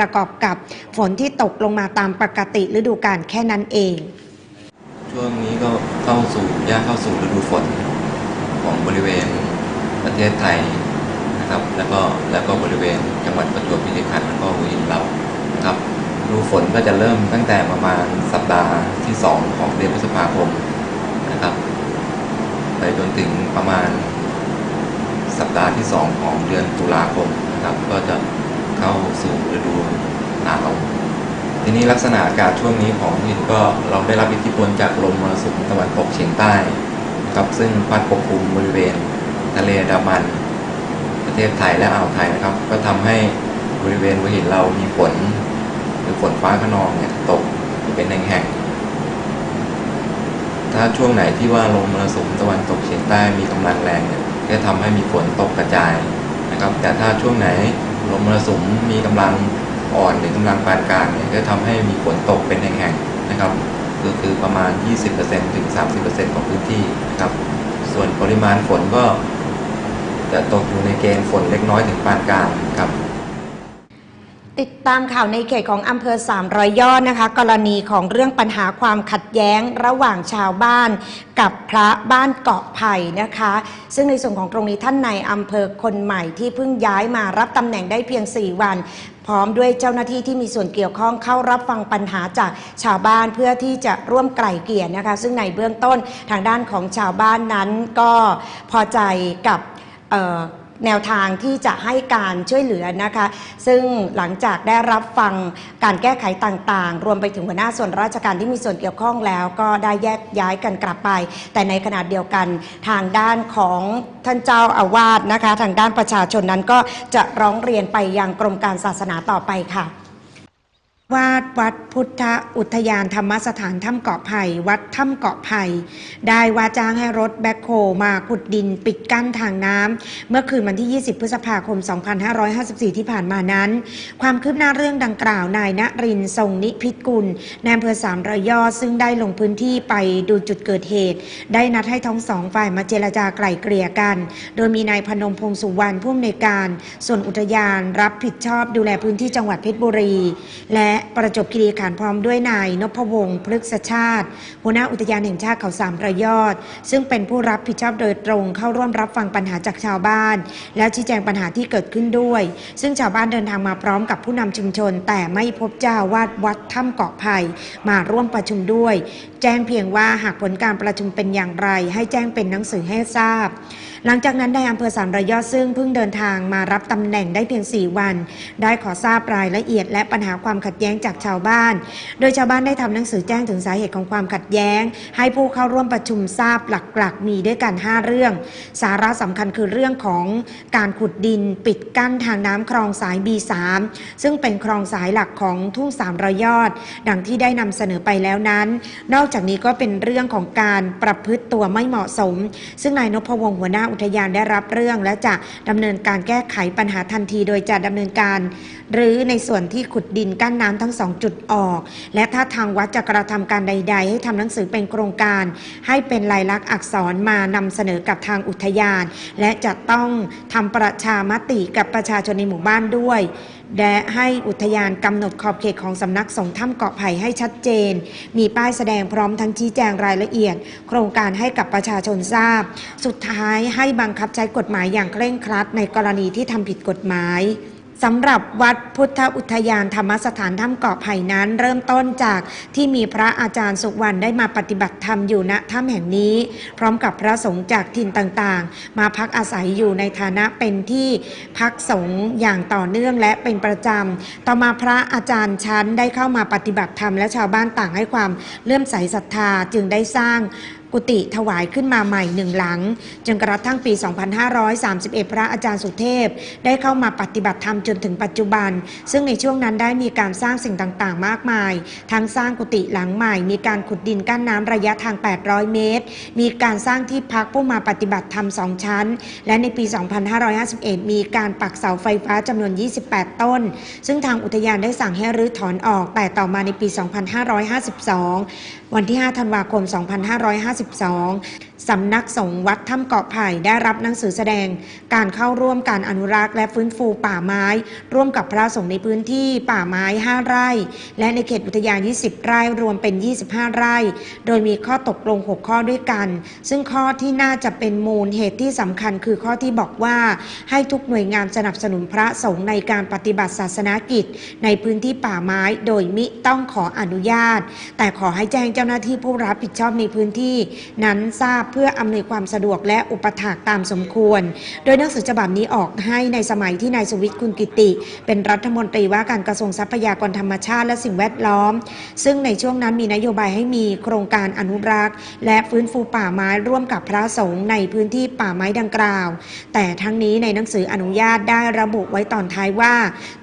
ประกอบกับฝนที่ตกลงมาตามปกติฤดูกาลแค่นั้นเอง ช่วงนี้ก็เข้าสู่ย่างเข้าสู่ฤดูฝนของบริเวณประเทศไทยนะครับแล้วก็แล้วก็บริเวณจังหวัดประจวบคีรีขันธ์แล้วก็หัวหินเรานะครับฤดูฝนก็จะเริ่มตั้งแต่ประมาณสัปดาห์ที่ 2 ของเดือนพฤษภาคมนะครับไปจนถึงประมาณสัปดาห์ที่ 2 ของเดือนตุลาคมนะครับ ก็จะ เข้าสู่ฤดูหนาวทีนี้ลักษณะอากาศช่วงนี้ของหินก็เราได้รับอิทธิพลจากลมมรสุมตะวันตกเฉียงใต้นะครับซึ่งพัดปกคลุมบริเวณ ทะเลดามัน ประเทศไทยและอ่าวไทยนะครับ ก็ทำให้บริเวณหัวหินเรามีฝนหรือฝนฟ้าขนองเนี่ยตกเป็นแห่งๆถ้าช่วงไหนที่ว่าลมมรสุมตะวันตกเฉียงใต้มีกำลังแรงเนี่ยก็ทำให้มีฝนตกกระจายนะครับ แต่ถ้าช่วงไหน ลมมรสุมมีกำลังอ่อนหรือกำลังปานกลางเนี่ยก็ทำให้มีฝนตกเป็นแห่งๆนะครับก็คือประมาณ 20%ถึง 30%ของพื้นที่นะครับ ส่วนปริมาณฝนก็จะตกอยู่ในเกณฑ์ฝนเล็กน้อยถึงปานกลางครับ ติดตามข่าวในเขตของอำเภอ 300 ยอดนะคะ กรณีของเรื่องปัญหาความขัดแย้งระหว่างชาวบ้าน กับพระบ้านเกาะไผ่นะคะ ซึ่งในส่วนของตรงนี้ท่านในายอำเภอคนใหม่ที่เพิ่งย้ายมารับตำแหน่งได้เพียง 4 วัน พร้อมด้วยเจ้าหน้าที่ที่มีส่วนเกี่ยวข้องเข้ารับฟังปัญหาจากชาวบ้านเพื่อที่จะร่วมไกล่เกลี่ยนะคะ ซึ่งในเบื้องต้นทางด้านของชาวบ้านนั้นก็พอใจกับ แนวทางที่จะให้การช่วยเหลือนะคะ ซึ่งหลังจากได้รับฟังการแก้ไขต่างๆ รวมไปถึงหัวหน้าส่วนราชการที่มีส่วนเกี่ยวข้องแล้ว ก็ได้แยกย้ายกันกลับไป แต่ในขณะเดียวกันทางด้านของท่านเจ้าอาวาสนะคะ ทางด้านประชาชนนั้นก็จะร้องเรียนไปยังกรมการศาสนาต่อไปค่ะ วาดวัดพุทธอุทยานธรรมสถานถ้ำเกาะไผ่วัดถ้ำเกาะไผ่ได้ว่าจ้างให้รถแบ็คโฮมาขุดดินปิดกั้นทางน้ำเมื่อคืนวันที่ 20 พฤษภาคม 2554 ที่ผ่านมานั้น ความคืบหน้าเรื่องดังกล่าวนายณรินทร์ทรงนิพิษกุลในอำเภอสามระยอซึ่งได้ลงพื้นที่ไปดูจุดเกิดเหตุ ได้นัดให้ทั้งสองฝ่ายมาเจรจาไกล่เกลี่ยกัน โดยมีนายพนมพงสุวรรณผู้อำนวยการ ส่วนอุทยานรับผิดชอบดูแลพื้นที่จังหวัดเพชรบุรี และประจบคีรีขันธ์พร้อมด้วยนายนพวงศ์พฤกษชาติ หัวหน้าอุทยานแห่งชาติเขาสามระยอด ซึ่งเป็นผู้รับผิดชอบโดยตรงเข้าร่วมรับฟังปัญหาจากชาวบ้าน และชี้แจงปัญหาที่เกิดขึ้นด้วย ซึ่งชาวบ้านเดินทางมาพร้อมกับผู้นำชุมชน แต่ไม่พบเจ้าวาดวัดถ้ำเกาะไผ่มาร่วมประชุมด้วย แจ้งเพียงว่าหากผลการประชุมเป็นอย่างไร ให้แจ้งเป็นหนังสือให้ทราบ หลังจากนั้นในอำเภอสามระยอดซึ่งเพิ่งเดินทางมารับตำแหน่งได้เพียง 4 วัน ได้ขอทราบรายละเอียด และปัญหาความขัดแย้งจากชาวบ้าน โดยชาวบ้านได้ทำหนังสือแจ้งถึงสาเหตุของความขัดแย้ง ให้ผู้เข้าร่วมประชุมทราบหลักๆ มีด้วยกัน 5 เรื่อง สาระสำคัญคือเรื่องของการขุดดินปิดกั้นทางน้ำคลองสาย B3 ซึ่งเป็นคลองสายหลักของทุ่งสามระยอด ดังที่ได้นำเสนอไปแล้วนั้น นอกจากนี้ก็เป็นเรื่องของการประพฤติตัวไม่เหมาะสม ซึ่งนายนพวงศ์หัวหน้าอุทยานได้รับเรื่อง และจะดำเนินการแก้ไขปัญหาทันที โดยจะดำเนินการหรือในส่วนที่ขุดดินกั้นน้ำทั้งสองจุดออก และถ้าทางวัดจะกระทำการใด ๆ ให้ทำหนังสือเป็นโครงการ ให้เป็นลายลักษณ์อักษรมานำเสนอกับทางอุทยาน และจะต้องทำประชามติกับประชาชนในหมู่บ้านด้วยและให้อุทยานกำหนดขอบเขตของสำนักสงฆ์ถ้ำเกาะไผ่ให้ชัดเจน มีป้ายแสดงพร้อมทั้งชี้แจงรายละเอียด โครงการให้กับประชาชนทราบ สุดท้ายให้บังคับใช้กฎหมายอย่างเคร่งครัดในกรณีที่ทำผิดกฎหมายสำหรับวัดพุทธอุทยานธรรมสถานถ้ำเกาะไผ่นั้น เริ่มต้นจากที่มีพระอาจารย์สุวรรณได้มาปฏิบัติธรรมอยู่ณถ้ำแห่งนี้ พร้อมกับพระสงฆ์จากถิ่นต่างๆ มาพักอาศัยอยู่ในฐานะเป็นที่พักสงฆ์อย่างต่อเนื่องและเป็นประจำ ต่อมาพระอาจารย์ชั้นได้เข้ามาปฏิบัติธรรมและชาวบ้านต่างให้ความเลื่อมใสศรัทธาจึงได้สร้าง กุฏิถวายขึ้นมาใหม่หนึ่งหลัง จนกระทั่งปี 2531 พระอาจารย์สุเทพ ได้เข้ามาปฏิบัติธรรมจนถึงปัจจุบัน ซึ่งในช่วงนั้นได้มีการสร้างสิ่งต่างๆ มากมาย ทั้งสร้างกุฏิหลังใหม่ มีการขุดดินกั้นน้ำระยะทาง 800 เมตร มีการสร้างที่พักผู้มาปฏิบัติธรรมสองชั้น และในปี 2551 มีการปักเสาไฟฟ้าจำนวน 28 ต้น ซึ่งทางอุทยานได้สั่งให้รื้อถอนออก แต่ต่อมาในปี 2552 วันที่ 5 ธันวาคม 2553 2552 สำนักสงฆ์วัดถ้ำเกาะไผ่ได้รับหนังสือแสดง การเข้าร่วมการอนุรักษ์และฟื้นฟูป่าไม้ ร่วมกับพระสงฆ์ในพื้นที่ป่าไม้ 5 ไร่ และในเขตอุทยาน 20 ไร่รวมเป็น 25 ไร่ โดยมีข้อตกลง 6 ข้อด้วยกัน ซึ่งข้อที่น่าจะเป็นมูลเหตุที่สำคัญคือข้อที่บอกว่า ให้ทุกหน่วยงานสนับสนุนพระสงฆ์ในการปฏิบัติศาสนากิจ ในพื้นที่ป่าไม้โดยมิต้องขออนุญาต แต่ขอให้แจ้งเจ้าหน้าที่ผู้รับผิดชอบในพื้นที่นั้นทราบเพื่ออำนวยความสะดวกและอุปถากตามสมควร โดยหนังสือฉบับนี้ออกให้ในสมัยที่นายสุวิทย์คุณกิติ เป็นรัฐมนตรีว่าการกระทรวงทรัพยากรธรรมชาติและสิ่งแวดล้อม ซึ่งในช่วงนั้นมีนโยบายให้มีโครงการอนุรักษ์ และฟื้นฟูป่าไม้ร่วมกับพระสงฆ์ในพื้นที่ป่าไม้ดังกล่าว แต่ทั้งนี้ในหนังสืออนุญาตได้ระบุไว้ตอนท้ายว่า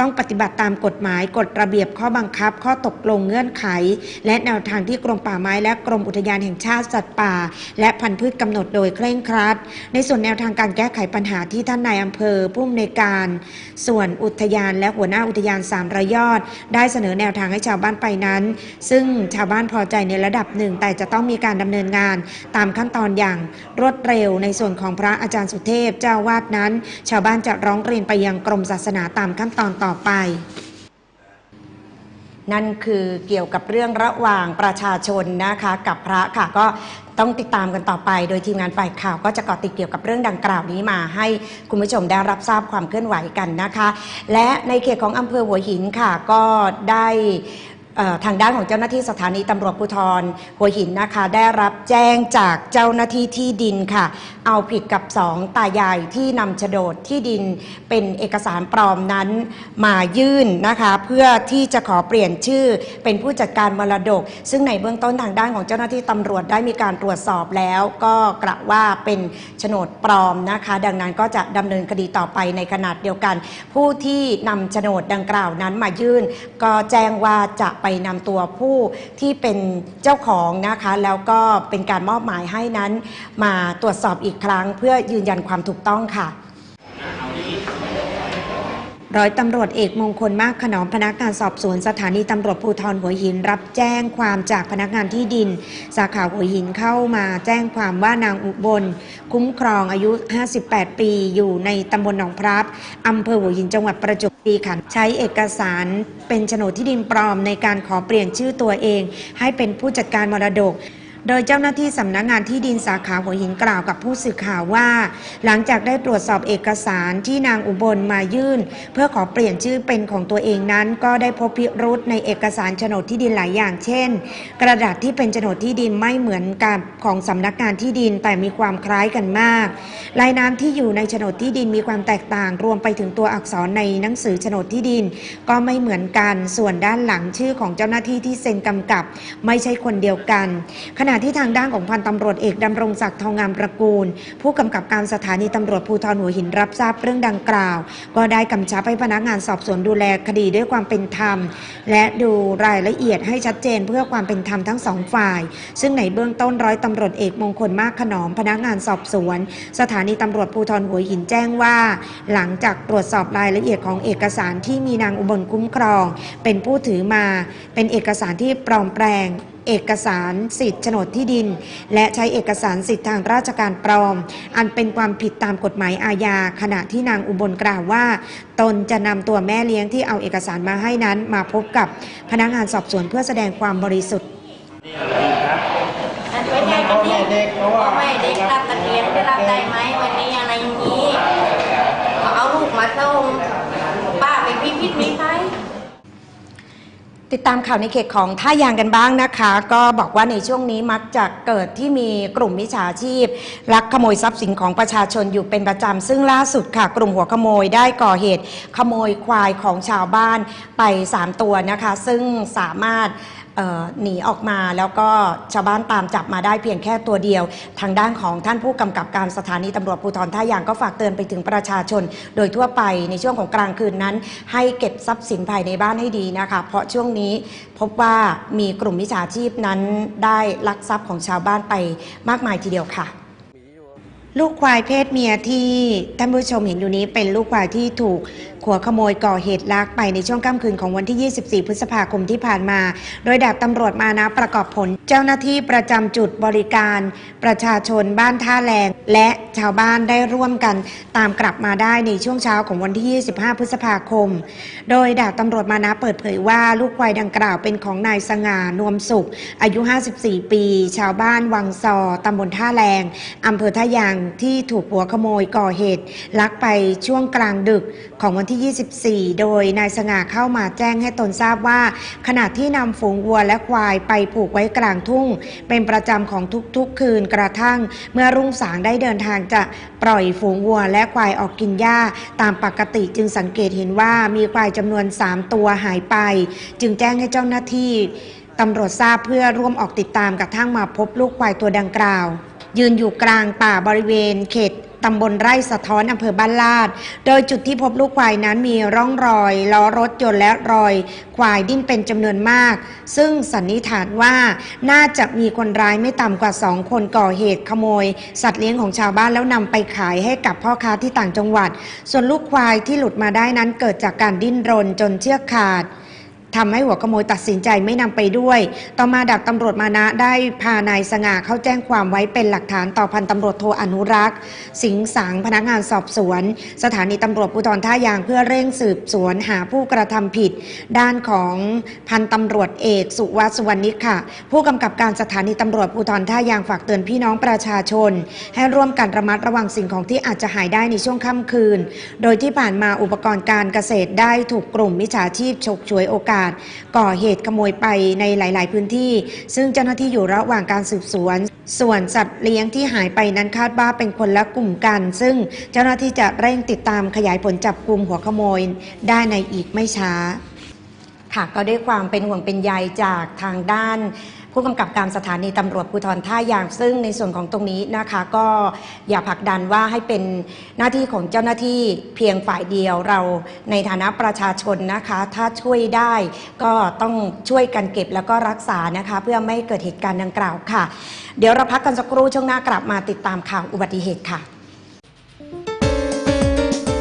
ต้องปฏิบัติตามกฎหมายกฎระเบียบข้อบังคับ ข้อตกลงเงื่อนไข และแนวทางที่กรมป่าไม้และกรมอุทยานแห่งชาติสัตว์ป่า และพันธุ์พืชกำหนดโดยเคร่งครัด ในส่วนแนวทางการแก้ไขปัญหาที่ท่านนายอำเภอผู้อำนวยการ ส่วนอุทยานและหัวหน้าอุทยานสามระยอด ได้เสนอแนวทางให้ชาวบ้านไปนั้น ซึ่งชาวบ้านพอใจในระดับหนึ่ง แต่จะต้องมีการดำเนินงาน ตามขั้นตอนอย่างรวดเร็ว ในส่วนของพระอาจารย์สุเทพเจ้าวาดนั้น ชาวบ้านจะร้องเรียนไปยังกรมศาสนาตามขั้นตอนต่อไป นั่นคือเกี่ยวกับเรื่องระหว่างประชาชนนะคะ กับพระค่ะก็ต้องติดตามกันต่อไป โดยทีมงานฝ่ายข่าวก็จะเกาะติดเกี่ยวกับเรื่องดังกล่าวนี้มาให้คุณผู้ชมได้รับทราบความเคลื่อนไหวกันนะคะ และในเขตของอำเภอหัวหินค่ะก็ได้ ทางด้านของเจ้าหน้าที่สถานีตำรวจภูธรหัวหินนะคะ ได้รับแจ้งจากเจ้าหน้าที่ที่ดินค่ะ เอาผิดกับสองตายายที่นำโฉนดที่ดินเป็นเอกสารปลอมนั้นมายื่นนะคะ เพื่อที่จะขอเปลี่ยนชื่อเป็นผู้จัดการมรดก ซึ่งในเบื้องต้นทางด้านของเจ้าหน้าที่ตำรวจได้มีการตรวจสอบแล้ว ก็กล่าวว่าเป็นโฉนดปลอมนะคะ ดังนั้นก็จะดำเนินคดีต่อไปในขนาดเดียวกัน ผู้ที่นำโฉนดดังกล่าวนั้นมายื่น ก็แจ้งว่าจะไปนำตัวผู้ที่เป็นเจ้าของนะคะ แล้วก็เป็นการมอบหมายให้นั้น มาตรวจสอบอีกครั้ง เพื่อยืนยันความถูกต้องค่ะ ร้อยตำรวจเอกมงคลมากขนอมพนักงานสอบสวนสถานีตำรวจภูธรหัวหิน รับแจ้งความจากพนักงานที่ดิน สาขาหัวหินเข้ามาแจ้งความว่านางอุบล คุ้มครองอายุ 58 ปี อยู่ในตำบลหนองพรับ อำเภอหัวหินจังหวัดประจวบคีรีขันธ์ใช้เอกสารเป็นโฉนดที่ดินปลอมในการขอเปลี่ยนชื่อตัวเอง ให้เป็นผู้จัดการมรดก โดยเจ้าหน้าที่สำนักงานที่ดินสาขาหัวหินกล่าวกับผู้สื่อข่าวว่า หลังจากได้ตรวจสอบเอกสารที่นางอุบลมายื่น เพื่อขอเปลี่ยนชื่อเป็นของตัวเองนั้น ก็ได้พบพิรุษในเอกสารโฉนดที่ดินหลายอย่างเช่น กระดาษที่เป็นโฉนดที่ดินไม่เหมือนกับของสำนักงานที่ดินแต่มีความคล้ายกันมากลายน้ำที่อยู่ในโฉนดที่ดินมีความแตกต่าง รวมไปถึงตัวอักษรในหนังสือโฉนดที่ดิน ก็ไม่เหมือนกันส่วนด้านหลังชื่อของเจ้าหน้าที่ที่เซ็นกำกับ ไม่ใช่คนเดียวกันขณะที่ทางด้านของพันตำรวจเอกดำรงศักดิ์ทองงามประกูล ผู้กำกับการสถานีตำรวจภูธรหัวหินรับทราบเรื่องดังกล่าว ก็ได้กำชับให้พนักงานสอบสวนดูแลคดีด้วยความเป็นธรรม และดูรายละเอียดให้ชัดเจนเพื่อความเป็นธรรมทั้งสองฝ่าย ซึ่งในเบื้องต้นร้อยตำรวจเอกมงคลมากขนอมพนักงานสอบสวน สถานีตำรวจภูธรหัวหินแจ้งว่า หลังจากตรวจสอบรายละเอียดของเอกสารที่มีนางอุบลคุ้มครอง เป็นผู้ถือมา เป็นเอกสารที่ปลอมแปลง เอกสารสิทธิ์โฉนดที่ดิน และใช้เอกสารสิทธิ์ทางราชการปลอม อันเป็นความผิดตามกฎหมายอาญาขณะที่นางอุบลกล่าวว่า ตนจะนำตัวแม่เลี้ยงที่เอาเอกสารมาให้นั้น มาพบกับพนักงานสอบสวนเพื่อแสดงความบริสุทธิ์ไม่ใช่กันนี่พ่อแม่เด็กรับตะเกียงได้รับได้ไหมวันนี้อะไรอย่างนี้เขาเอาลูกมาส่งป้าไปพิพิธมีใคร ติดตามข่าวในเขตของท่ายางกันบ้างนะคะ ก็บอกว่าในช่วงนี้มักจะเกิดที่มีกลุ่มมิจฉาชีพลักขโมยทรัพย์สินของประชาชนอยู่เป็นประจำซึ่งล่าสุดค่ะ กลุ่มหัวขโมยได้ก่อเหตุขโมยควายของชาวบ้านไป 3 ตัวนะคะ ซึ่งสามารถ หนีออกมาแล้วก็ชาวบ้านตามจับมาได้เพียงแค่ตัวเดียว ทางด้านของท่านผู้กำกับการสถานีตำรวจภูธรท่ายางก็ฝากเตือนไปถึงประชาชน โดยทั่วไปในช่วงของกลางคืนนั้น ให้เก็บทรัพย์สินภายในบ้านให้ดีนะคะ เพราะช่วงนี้พบว่ามีกลุ่มมิจฉาชีพนั้นได้ลักทรัพย์ของชาวบ้านไปมากมายทีเดียวค่ะลูกควายเพศเมียที่ท่านผู้ชมเห็นอยู่นี้เป็นลูกควายที่ถูก หัวขโมยก่อเหตุลักไปในช่วงค่ำคืนของวันที่ 24 พฤษภาคมที่ผ่านมา โดยดาบตำรวจมานะประกอบผล เจ้าหน้าที่ประจำจุดบริการ ประชาชนบ้านท่าแรง และชาวบ้านได้ร่วมกัน ตามกลับมาได้ในช่วงเช้าของวันที่ 25 พฤษภาคม โดยดาบตำรวจมานะเปิดเผยว่าลูกควายดังกล่าวเป็นของนายสง่านวมสุข อายุ 54 ปี ชาวบ้านวังซอตำบลท่าแรงอำเภอท่ายางที่ถูกหัวขโมยก่อเหตุลักไปช่วงกลางดึกของวันที่ที่ 24 โดยนายสง่าเข้ามาแจ้งให้ตนทราบว่า ขณะที่นำฝูงวัวและควายไปผูกไว้กลางทุ่ง เป็นประจำของทุกๆ คืนกระทั่ง เมื่อรุ่งสางได้เดินทางจะปล่อยฝูงวัวและควายออกกินหญ้า ตามปกติจึงสังเกตเห็นว่ามีควายจำนวน 3 ตัวหายไป จึงแจ้งให้เจ้าหน้าที่ตำรวจทราบเพื่อร่วมออกติดตามกระทั่งมาพบลูกควายตัวดังกล่าว ยืนอยู่กลางป่าบริเวณเขต ตำบลไร่สะท้อนอำเภอบ้านลาด โดยจุดที่พบลูกควายนั้นมีร่องรอยล้อรถยนต์และรอย ควายดิ้นเป็นจำนวนมาก ซึ่งสันนิษฐานว่าน่าจะมีคนร้ายไม่ต่ำกว่าสองคนก่อเหตุขโมย สัตว์เลี้ยงของชาวบ้านแล้วนำไปขายให้กับพ่อค้าที่ต่างจังหวัด ส่วนลูกควายที่หลุดมาได้นั้นเกิดจากการดิ้นรนจนเชือกขาด ทำให้หัวขโมยตัดสินใจไม่นำไปด้วย ต่อมาดับตำรวจมานะได้พานายสง่าเข้าแจ้งความไว้เป็นหลักฐานต่อพันตำรวจโทอนุรักษ์ สิงห์สังพนักงานสอบสวน สถานีตำรวจภูธรท่ายางเพื่อเร่งสืบสวนหาผู้กระทำผิด ด้านของพันตำรวจเอกสุวัสดิ์สุวรรณิกค่ะ ผู้กำกับการสถานีตำรวจภูธรท่ายางฝากเตือนพี่น้องประชาชน ให้ร่วมกันระมัดระวังสิ่งของที่อาจจะหายได้ในช่วงค่ำคืน โดยที่ผ่านมาอุปกรณ์การเกษตรได้ถูกกลุ่มมิจฉาชีพฉกฉวยโอกาสก่อเหตุขโมยไปในหลาย ๆ พื้นที่ ซึ่งเจ้าหน้าที่อยู่ระหว่างการสืบสวน ส่วนสัตว์เลี้ยงที่หายไปนั้นคาดว่าเป็นคนละกลุ่มกัน ซึ่งเจ้าหน้าที่จะเร่งติดตามขยายผลจับกลุ่มหัวขโมยได้ในอีกไม่ช้า ค่ะก็ด้วยความเป็นห่วงเป็นใยจากทางด้าน ผู้กำกับการสถานีตำรวจภูธรท่ายาง ซึ่งในส่วนของตรงนี้นะคะก็อย่าผลักดันว่าให้เป็นหน้าที่ของเจ้าหน้าที่เพียงฝ่ายเดียวเราในฐานะประชาชนนะคะ ถ้าช่วยได้ก็ต้องช่วยกันเก็บแล้วก็รักษานะคะ เพื่อไม่เกิดเหตุการณ์ดังกล่าวค่ะ เดี๋ยวเราพักกันสักครู่ช่วงหน้ากลับมาติดตามข่าวอุบัติเหตุค่ะ